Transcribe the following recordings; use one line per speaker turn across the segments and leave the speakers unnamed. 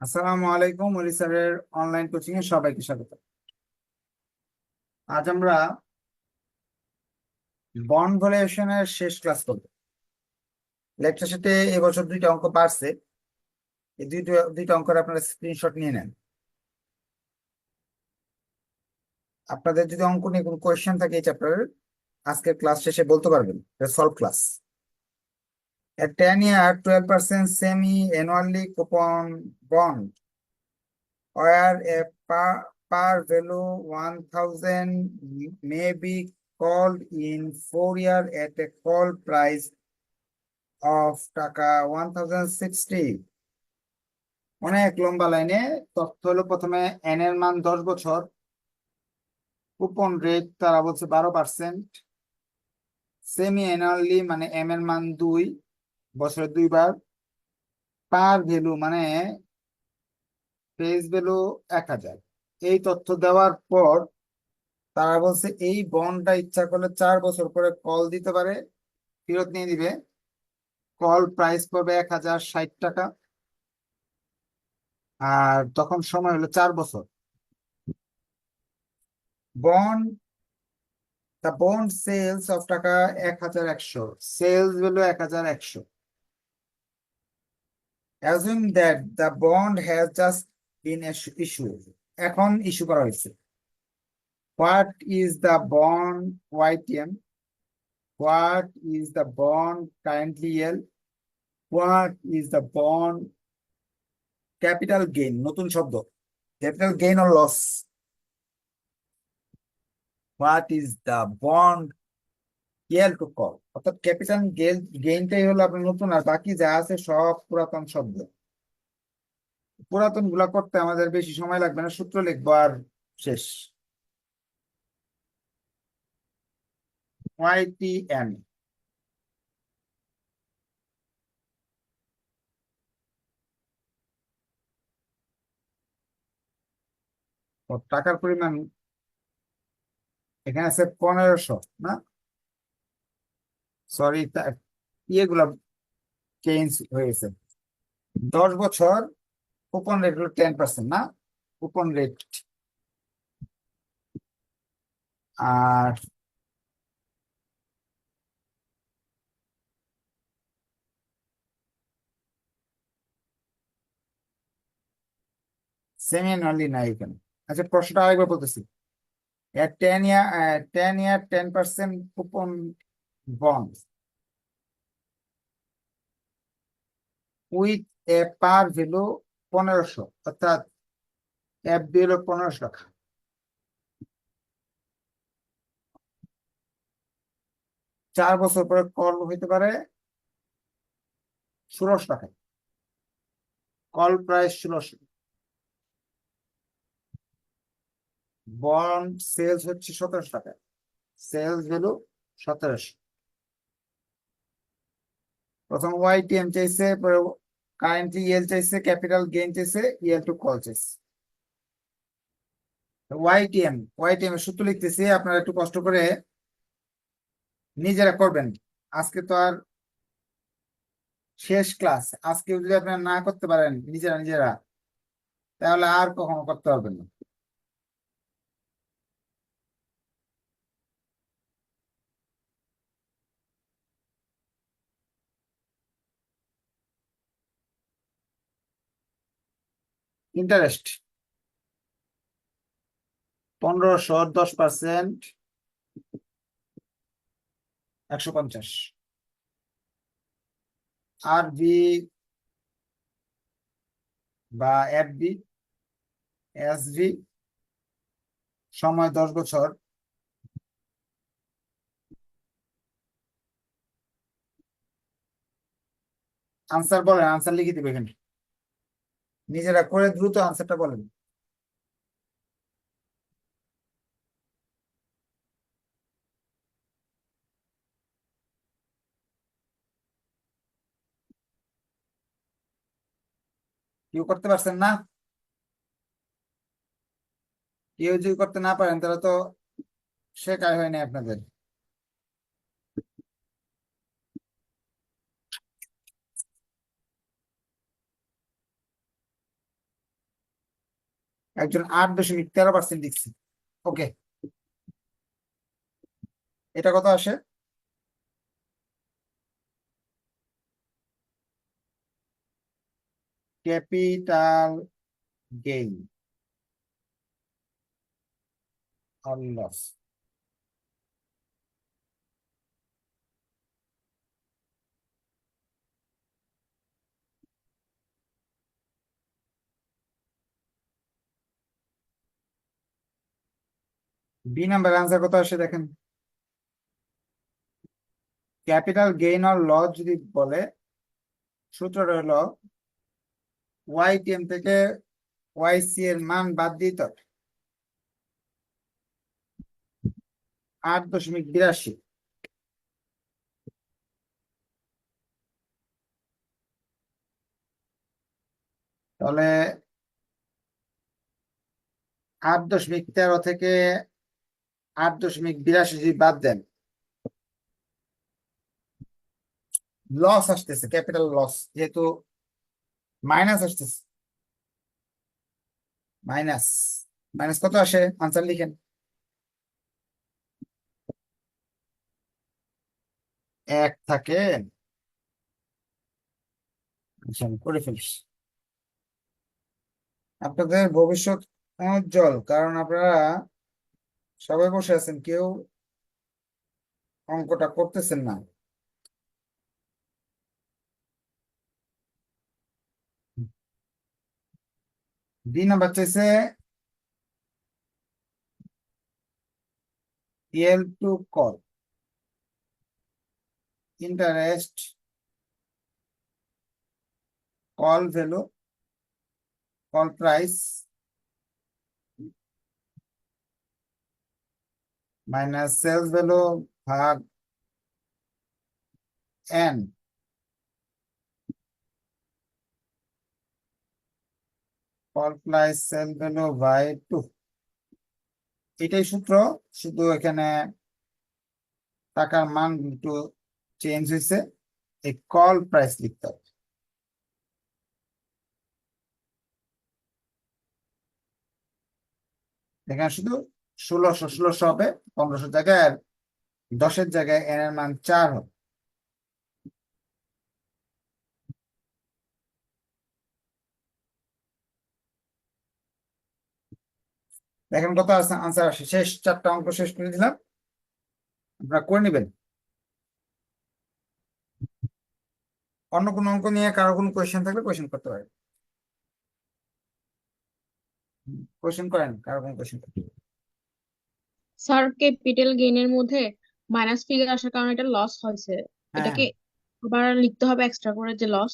আসসালামু আলাইকুম ওলি স্যারের অনলাইন কোচিং এ সবাইকে স্বাগত। আজ আমরা বন্ড ভ্যালুয়েশনের শেষ ক্লাস করব। লেকচার শিটে এবছর দুইটা অঙ্ক পারছে এই দুইটা দুইটা অঙ্কের আপনারা স্ক্রিনশট নিয়ে নেন। আপনাদের যদি অঙ্ক নিয়ে কোনো কোয়েশ্চেন থাকে এই চ্যাপ্টারের আজকের ক্লাস শেষে বলতে পারবেন solve class A 10 year, 12% semi annually coupon bond where a par, par value 1000 may be called in four year at a call price of টাকা 1060 অনেক লম্বা লাইনে তথ্য হলো প্রথমে এন এর মান দশ বছর কুপন রেট তারা বলছে বারো পার্সেন্ট সেমি অ্যানুয়ালি মানে এম এর মান দুই বছরে দুইবার, পার ভ্যালু মানে ফেস ভ্যালু এক হাজার। এই তথ্য দেওয়ার পর তারা বলছে এই বন্ডটা ইচ্ছা করলে চার বছর পরে কল দিতে পারে, ফেরত নিয়ে দিবে কল প্রাইস পড়বে এক হাজার ষাট টাকা। আর তখন সময় হলো চার বছর। Bond the bond sales of টাকা এক হাজার একশো। সেলস ভ্যালু এক হাজার একশো। Assume that the bond has just been issued এখন ইস্যু করা হয়েছে what is the bond YTM what is the bond currently L what is the bond capital gain নতুন শব্দ capital gain or loss what is the bond year to call অর্থাৎ capital গেইনটাই হলো আপনার নতুন আর বাকি যা আছে সব পুরাতন শব্দ। পুরাতনগুলা করতে আমাদের বেশি সময় লাগবে না, সূত্র লিখব আর শেষ। ওয়াইটিএম টাকার পরিমাণ এখানে আছে পনেরোশো, না? সরি ইয়েগুলা চেঞ্জ হয়েছে। দশ বছর কুপন রেট হলো টেন পার্সেন্ট না? কুপন রেট আর সেমি অ্যানুয়ালি নাই এখানে। আচ্ছা প্রশ্নটা আরেকবার বলতেছি। Ten year ten year ten percent coupon bond with a par value পনেরোশো অর্থাৎ এফ হলো পনেরোশো টাকা চার বছর পরে কল হইতে পারে ষোলোশো টাকায় কল প্রাইস ষোলোশো বন্ড সেলস হচ্ছে সতেরোশো টাকা সেলস ভ্যালু সতেরোশো প্রথম ওয়াই ওয়াইটিএম চাইছে পরে কারেন্টলি ইএল চাইছে, ক্যাপিটাল গেইন চাইছে ইএল টু কল চাইছে। ওয়াইটিএম ওয়াইটিএম এর সূত্র লিখতেছি, আপনারা একটু কষ্ট করে নিজেরা করবেন। আজকে তো আর শেষ ক্লাস আজকে যদি আপনারা না করতে পারেন, নিজেরা নিজেরা, তাহলে আর কখনো করতে পারবেন না। ইন্টারেস্ট পনেরোশো দশ পার্সেন্ট একশো পঞ্চাশ। আর বি বা এফ বি এস ভি সময় দশ বছর। আনসার বলেন আনসার লিখে দিবে এখানে। নিজেরা করে দ্রুত আনসারটা বলেন। কেউ করতে পারছেন না? কেউ যদি করতে না পারেন, তাহলে তো শেখাই হয়নি আপনাদের। একজন আট দশমিক তেরো পার্সেন্ট দিচ্ছে ওকে এটা কত আসে? Capital gain on loss. B number answer কত আসে দেখেন? ক্যাপিটাল গেইন অর লস যদি বলে, সূত্রটা হলো ওয়াই টিএম থেকে ওয়াই সি এর মান বাদ দিতে আট দশমিক বিরাশি। তাহলে আট দশমিক তেরো থেকে আট দশমিক বিরাশি যদি বাদ দেন। লস আসতেছে ক্যাপিটাল লস যেহেতু মাইনাস আসতেছে। মাইনাস মাইনাস কত আসে? আনসার লিখেন। এক থাকে। আচ্ছা, করে ফেলিস আপনাদের ভবিষ্যৎ উজ্জ্বল কারণ আপনারা সবাই বসে আছেন, কেউ অঙ্কটা করতেছেন না। দুই নাম্বার চাইছে to call interest call value call price minus sales value ভাগ N call price sell value by two এটাই সূত্র, শুধু এখানে টাকার মান একটু চেঞ্জ হয়েছে। এই কল প্রাইস লিখতে হবে। এখানে শুধু ষোলোশো ষোলোশো হবে, পনেরোশো জায়গায় আর দশের জায়গায় এন এর মান চার হবে। দেখেন কত আনসার আসে। শেষ, চারটা অঙ্ক শেষ করে দিলাম। আপনারা করে নেবেন। অন্য কোনো অঙ্ক নিয়ে কারও কোনো কোয়েশ্চেন থাকলে কোয়েশ্চেন করতে পারেন। কোয়েশ্চেন করেন, কারও কোনো কোয়েশ্চেন
স্যার ক্যাপিটাল গেইনের মধ্যে মাইনাস ফিগার আসার কারণে এটা লস হয়েছে।
হ্যাঁ।
এটাকে আবার লিখতে হবে এক্সট্রা করে যে লস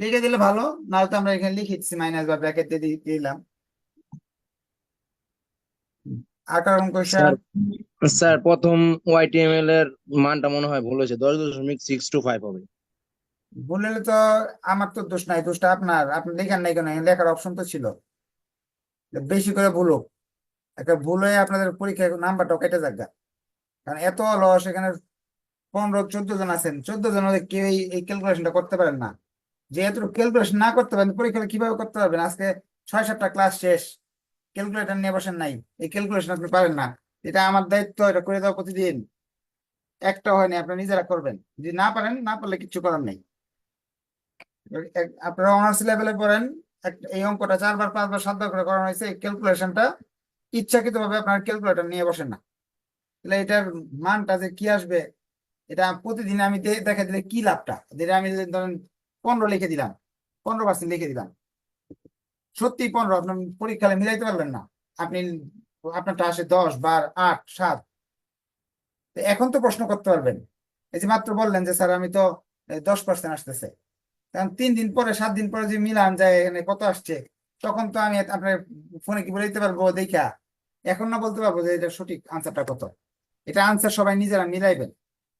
লিখে দিলে ভালো নাহলে তো আমরা এখানে লিখে দিচ্ছি মাইনাস বা ব্র্যাকেট দিয়ে দিলাম। আর কারণ
স্যার স্যার প্রথম ওয়াইটিএমএল এর মানটা মনে হয় ভুল হয়েছে দশ দশমিক সিক্স টু ফাইভ হবে।
ভুল হলে তো আমার তো দোষ নাই দোষটা আপনার। আপনি লেখার নাই কেন? লেখার অপশন তো ছিল। বেশি করে ভুল। হোক একটা ভুল হয়ে আপনাদের পরীক্ষায় নাম্বারটা কেটে যাক কারণ এত লস এখানে পনেরো, চোদ্দ জন আছেন, চোদ্দ জন কেউ এই- ক্যালকুলেশনটা করতে পারেন না। যেহেতু ক্যালকুলেশন না করতে পারেন, পরীক্ষা কীভাবে করতে পারবেন? আজকে ছয় সাতটা ক্লাস শেষ ক্যালকুলেটর নিয়ে বসেন নাই, এই ক্যালকুলেশন আপনি পারেন না। এটা আমার দায়িত্ব, এটা করে দাও প্রতিদিন। একটা হয়নি আপনি নিজেরা করবেন। যদি না পারেন, না পারলে কিচ্ছু করার নেই। আপনারা অনার্স লেভেলে পড়েন এই অঙ্কটা চারবার, পাঁচবার, সাতবার করে করানো হয়েছে, এই ক্যালকুলেশনটা ইচ্ছাকৃত ভাবে আপনার ক্যালকুলেটর নিয়ে বসেন না। তাহলে এটার মানটা যে কি আসবে, এটা প্রতিদিন আমি দেখা দিলে কি লাভটা? যেটা আমি ধরেন পনেরো লিখে দিলাম, পনেরো পার্সেন্ট লিখে দিলাম। সত্যি পনেরো আপনার পরীক্ষায় মিলাইতে পারবেন না। আপনি, আপনারটা আসে দশ বার আট, সাত। এখন তো প্রশ্ন করতে পারবেন। এই যে মাত্র বললেন যে, স্যার, আমি তো দশ পার্সেন্ট আসতেছে। কারণ তিন দিন পরে, সাত দিন পরে যে মিলান যায়, এখানে কত আসছে? তখন তো আমি আপনার ফোনে কি বলে দিতে পারব? দেখা এখন না বলতে পারব যে এটা সঠিক আনসারটা কত। এটা আনসার সবাই নিজেরা মিলাইবেন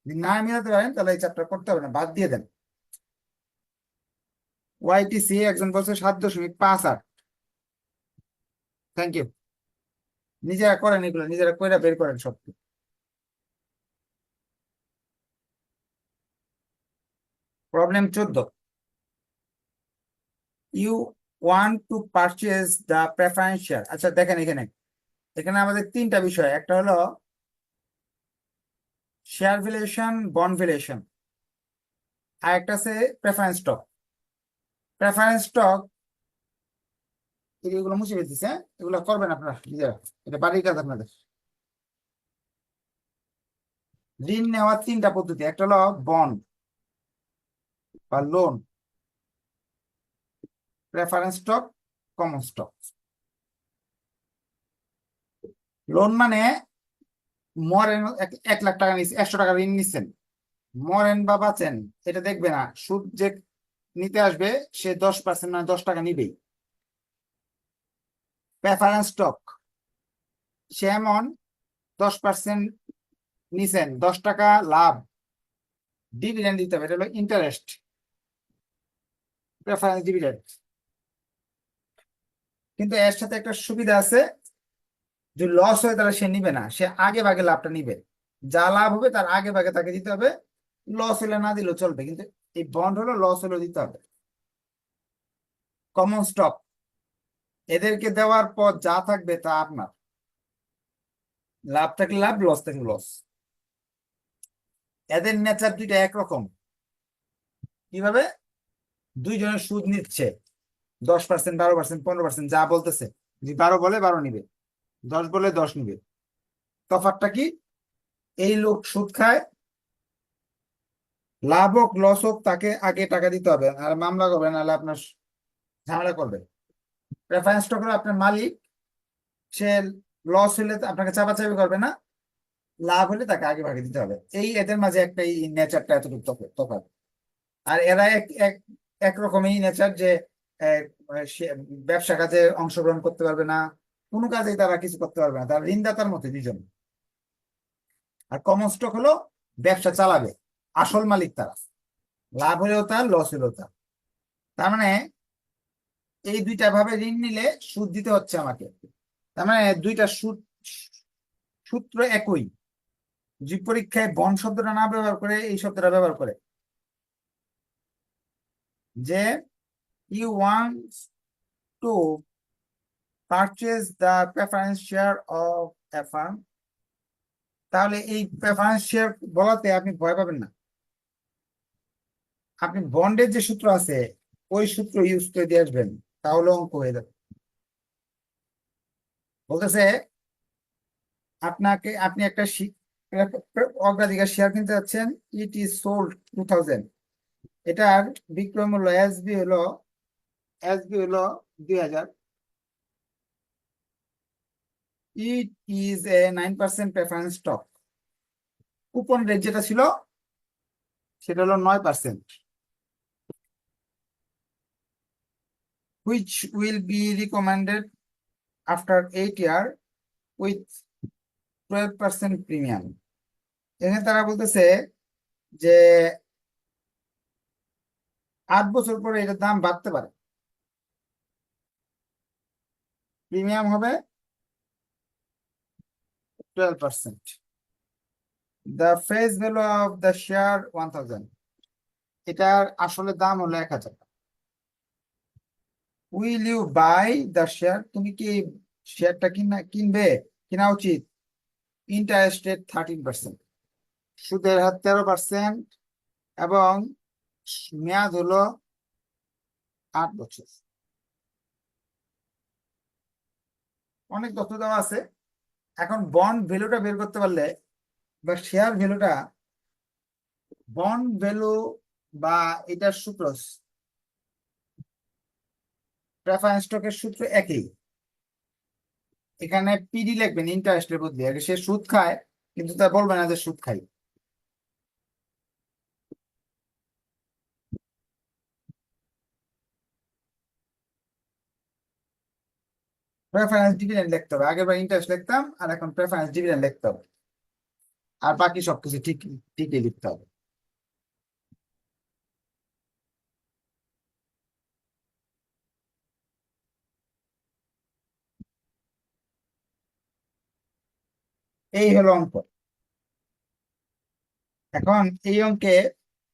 যদি না মিলাতে পারেন, তাহলে এই চ্যাপ্টার করতে হবে না, বাদ দিয়ে দেন। ওয়াইটিসি একজন বলছে সাত দশমিক পাঁচ আট। থ্যাংক ইউ নিজেরা করেন এগুলো, নিজেরা কইরা বের করেন সব প্রবলেম চোদ্দ। You want to purchase the preference share আচ্ছা দেখেন এখানে। এখানে আমাদের তিনটা বিষয়। একটা হলো শেয়ার ভ্যালুয়েশন বন্ড ভ্যালুয়েশন আর একটা আছে প্রেফারেন্স স্টক প্রেফারেন্স স্টক এগুলো মুছে ফেলতেছে হ্যাঁ? এগুলো করবেন আপনারা, নিজেরা। এটা বাড়ির কাজ আপনাদের। ঋণ নেওয়ার তিনটা পদ্ধতি। একটা হলো বন্ড বা loan preference stock common stock loan মানে মরেন এক- লাখ টাকা নিচ্ছে একশো টাকা ঋণ নিচ্ছেন মরেন বা বাঁচেন, এটা দেখবে না। সুদ যে নিতে আসবে, সে দশ পার্সেন্ট মানে দশ টাকা নিবেই। প্রেফারেন্স স্টক সে এমন দশ পার্সেন্ট নিছেন, দশ টাকা লাভ। ডিভিডেন্ড দিতে হবে, এটা হলো ইন্টারেস্ট প্রেফারেন্স ডিভিডেন্ড কিন্তু এর সাথে একটা সুবিধা আছে যে লস হয় তাহলে সে নিবে না। সে আগে ভাগে লাভটা নিবে। যা লাভ হবে তার আগে ভাগে তাকে দিতে হবে। লস হলে না দিলেও চলবে, কিন্তু এই বন্ড হলো লস হলেও দিতে হবে। কমন স্টক এদেরকে দেওয়ার পর যা থাকবে তা আপনার। লাভ থাকলে লাভ লস থাকলে লস এদের নেচার দুইটা একরকম। কীভাবে? দুইজনের সুদ নিচ্ছে। দশ পার্সেন্ট বারো পার্সেন্ট পনেরো পার্সেন্ট যা বলতেছে। যদি বারো বলে বারো নিবে। দশ বলে দশ নিবে। তফাৎটা কি? এই লোক সুদ খায়, লাভ হোক লস হোক, তাকে আগে টাকা দিতে হবে, আর মামলা করবে, নাহলে আপনার ঝামেলা করবে। প্রেফারেন্স স্টক আপনার মালিক, সে লস হলে আপনাকে চাপাচাপি করবে না, লাভ হলে তাকে আগে ভাগে দিতে হবে। এই এদের মাঝে একটা এই নেচারটা এতটুকু তফা- তফাৎ। আর এরা এক এক, একরকমই নেচার যে ব্যবসা কাজে অংশগ্রহণ করতে পারবে না কোনো কাজেই তারা কিছু করতে পারবে না। তারা ঋণদাতার মতো দুজন আর কমন স্টক হলো ব্যবসা চালাবে, আসল মালিক তারা। লাভ হলেও তার লস হলেও তার। তার মানে এই দুইটা ভাবে ঋণ নিলে সুদ দিতে হচ্ছে আমাকে। তার মানে দুইটা সুদ, সূত্র একই। যে পরীক্ষায় বন শব্দটা না ব্যবহার করে এই শব্দটা ব্যবহার করে। যে you want to purchase the preference share of a firm তাহলে এই প্রেফারেন্স শেয়ার বলাতে আপনি ভয় পাবেন না। আপনি বন্ডের যে সূত্র আছে, ওই সূত্র ইউজ করে দিয়ে আসবেন, তাহলে অঙ্ক হয়ে যাবে। বলতেছে, আপনাকে, আপনি একটা অগ্রাধিকার শেয়ার কিনতে যাচ্ছেন it is sold two thousand এটার বিক্রয় মূল্য এসবি হলো এসবি হলো দুই হাজার। It is a nine percent preference stock coupon rate যেটা ছিল, সেটা হলো নয় percent which will be recommended after eight year with twelve percent premium. এখানে তারা বলতেছে যে আট বছর পরে এটার দাম বাড়তে পারে। প্রিমিয়াম হবে twelve percent the face value of the share one thousand এটার আসলে দাম হলো এক হাজার will you buy the share তুমি কি শেয়ারটা কিনা, কিনবে? কিনা উচিত? ইন্টারেস্ট রেট থার্টিন পার্সেন্ট সুদের হার তেরো পার্সেন্ট এবং মেয়াদ হলো আট বছর। অনেক তথ্য দেওয়া আছে। এখন বন্ড ভ্যালুটা বের করতে পারলে বা শেয়ার ভ্যালুটা বন্ড ভ্যালু বা এটার সূত্র প্রেফারেন্স স্টকের সূত্র একই। এখানে পিডি লিখবেন ইন্টারেস্টের বদলে। সে সুদ খায়, কিন্তু তা বলবে না যে সুদ খাই। প্রেফারেন্স ডিভিডেন্ড লিখতে হবে। আগের বার ইন্টারেস্ট লিখতাম, আর এখন প্রেফারেন্স ডিভিডেন্ড লিখতে হবে। আর বাকি সবকিছু ঠিক, ঠিকই লিখতে হবে। এই হলো অঙ্ক। এখন এই অঙ্কে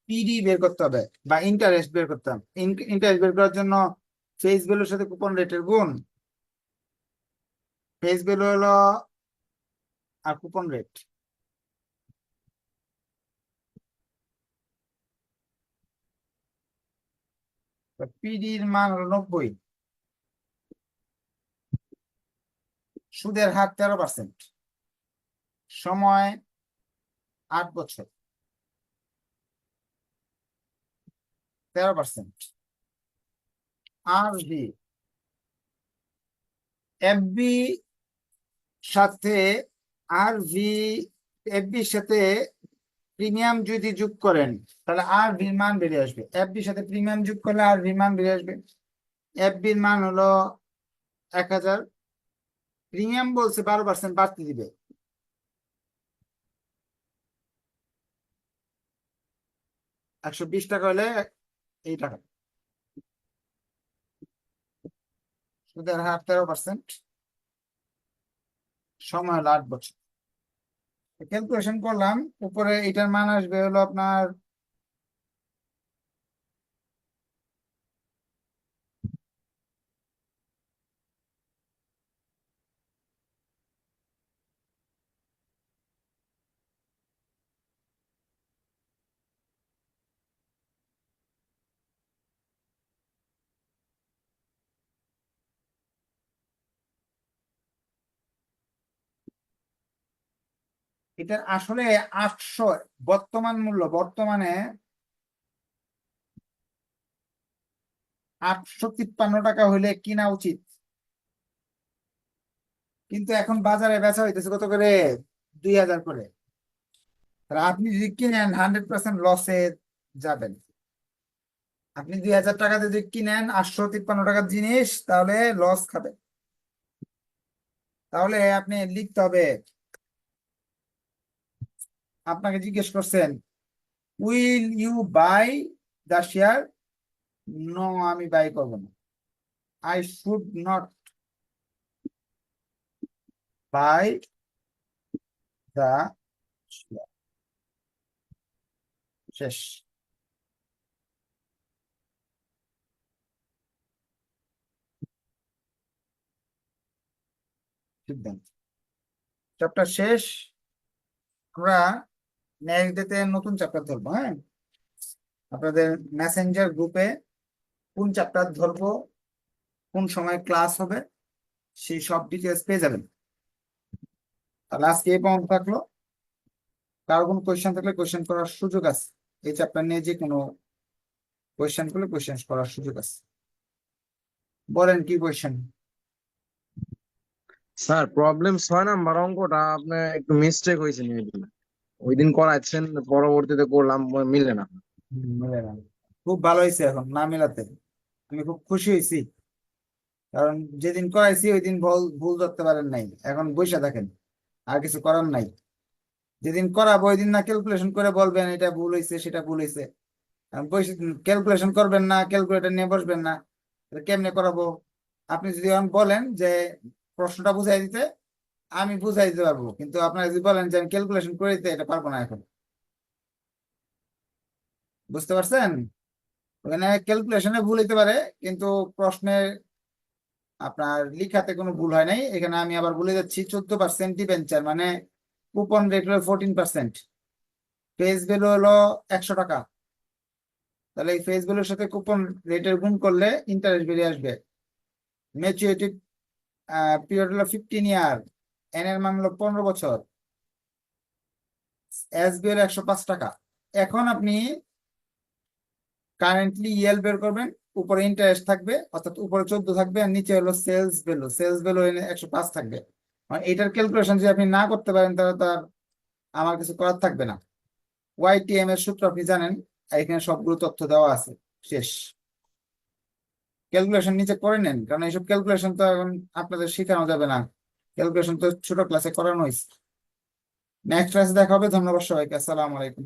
পিডি বের করতে হবে, বা ইন্টারেস্ট বের করতে হবে। ইন্টারেস্ট বের করার জন্য ফেস ভ্যালুর সাথে কুপন রেটের গুণ ফেস ভ্যালু হলো আর কুপন রেট পিডির মান হলো নব্বই। সুদের হার তেরো পার্সেন্ট সময় আট বছর। তেরো পার্সেন্ট আর ভি এফবি সাথে আর ভি এফবির সাথে প্রিমিয়াম যদি যোগ করেন, তাহলে আর ভির মান বেরিয়ে আসবে। এফবির সাথে প্রিমিয়াম যোগ করলে আর ভির মান বেরিয়ে আসবে। এফবির মান হলো এক হাজার। প্রিমিয়াম বলছে বারো পার্সেন্ট বাড়তে দিবে। একশো বিশ টাকা হলে এই টাকা। সুদের হার তেরো পার্সেন্ট সময় হলো আট বছর। ক্যালকুলেশন করলাম উপরে এটার মান আসবে হলো আপনার এটার আসলে আটশো, বর্তমান মূল্য, বর্তমানে আটশো তিপ্পান্ন টাকা হইলে কিনা উচিত। কিন্তু এখন বাজারে বেচা হইতেছে কত করে? দুই হাজার করে। আপনি যদি কিনেন, হান্ড্রেড পার্সেন্ট লসে যাবেন। আপনি দুই হাজার টাকা যদি কিনেন, আটশো তিপ্পান্ন টাকার জিনিস, তাহলে লস খাবেন। তাহলে আপনি লিখতে হবে আপনাকে জিজ্ঞেস করছেন will you buy the share no আমি বাই করব না। I should not buy the share শেষ সিদ্ধান্ত। চ্যাপ্টার শেষ। আমরা নেক্সট ডেতে নতুন চ্যাপ্টার ধরবো হ্যাঁ? আপনাদের মেসেঞ্জার গ্রুপে কোন চ্যাপ্টার ধরবো, কোন সময় ক্লাস হবে, সেই সব ডিটেলস পেয়ে যাবেন। তাহলে আজকে এই পর্যন্ত থাকল। কারও কোনো কোয়েশ্চেন থাকলে কোয়েশ্চেন করার সুযোগ আছে। এই চ্যাপ্টার নিয়ে যে কোনো কোয়েশ্চেন করলে কোয়েশ্চেন করার সুযোগ আছে। বলেন কি কোয়েশ্চেন
স্যার প্রবলেম ছয় নাম্বার অঙ্কটা আপনার একটু মিস্টেক হয়েছে নিয়ে ওই দিন করাচ্ছেন, পরবর্তীতে করলাম, মিলে না।
খুব ভালো হয়েছে এখন, না মেলাতে। আমি খুব খুশি হয়েছি। কারণ যেদিন করাইছি ওই দিন ভুল ভুল ধরতে পারেন নাই। এখন বসে থাকেন, আর কিছু করার নাই। যেদিন করাবো ওই দিন না ক্যালকুলেশন করে বলবেন, এটা ভুল হয়েছে, সেটা ভুল হয়েছে। বসে ক্যালকুলেশন করবেন না ক্যালকুলেটর নিয়ে বসবেন না। কেমনে করাবো? আপনি যদি বলেন যে প্রশ্নটা বুঝাই দিতে আমি বুঝাই দিতে পারব, কিন্তু আপনারা যদি বলেন যে আমি ক্যালকুলেশন করে দিতে, এটা পারব না এখন। বুঝতে পারছেন? ওখানে ক্যালকুলেশনে ভুল হইতে পারে, কিন্তু প্রশ্নের আপনার লিখাতে কোনো ভুল হয় নাই। এখানে আমি আবার বলে যাচ্ছি, চোদ্দ পার্সেন্ট ডিবেঞ্চার মানে কুপন রেট হলো ফোরটিন পার্সেন্ট ফেস ভ্যালু হলো একশো টাকা। তাহলে এই ফেস ভ্যালুর সাথে কুপন রেটের গুণ করলে ইন্টারেস্ট বেরিয়ে আসবে। ম্যাচুরিটি পিরিয়ড হলো ফিফটিন ইয়ার এন এর মান হলো পনেরো বছর। এসবি হলো একশো পাঁচ টাকা। এখন আপনি কারেন্টলি ইএল বের করবেন, উপরে ইন্টারেস্ট থাকবে, অর্থাৎ উপরে চোদ্দ থাকবে, আর নিচে হলো সেলস ভ্যালু সেলস ভ্যালু একশো পাঁচ থাকবে। মানে এটার ক্যালকুলেশন যদি আপনি না করতে পারেন, তাহলে তার আমার কিছু করার থাকবে না। ওয়াইটিএম এর সূত্র আপনি জানেন এখানে সবগুলো তথ্য দেওয়া আছে। শেষ। ক্যালকুলেশন নিচে করে নেন, কারণ এইসব ক্যালকুলেশন তো এখন আপনাদের শেখানো যাবে না। ক্যালকুলেশন তো ছোট ক্লাসে করানো হয়েছে। নেক্সট ক্লাসে দেখা হবে ধন্যবাদ সবাইকে আসসালামু আলাইকুম।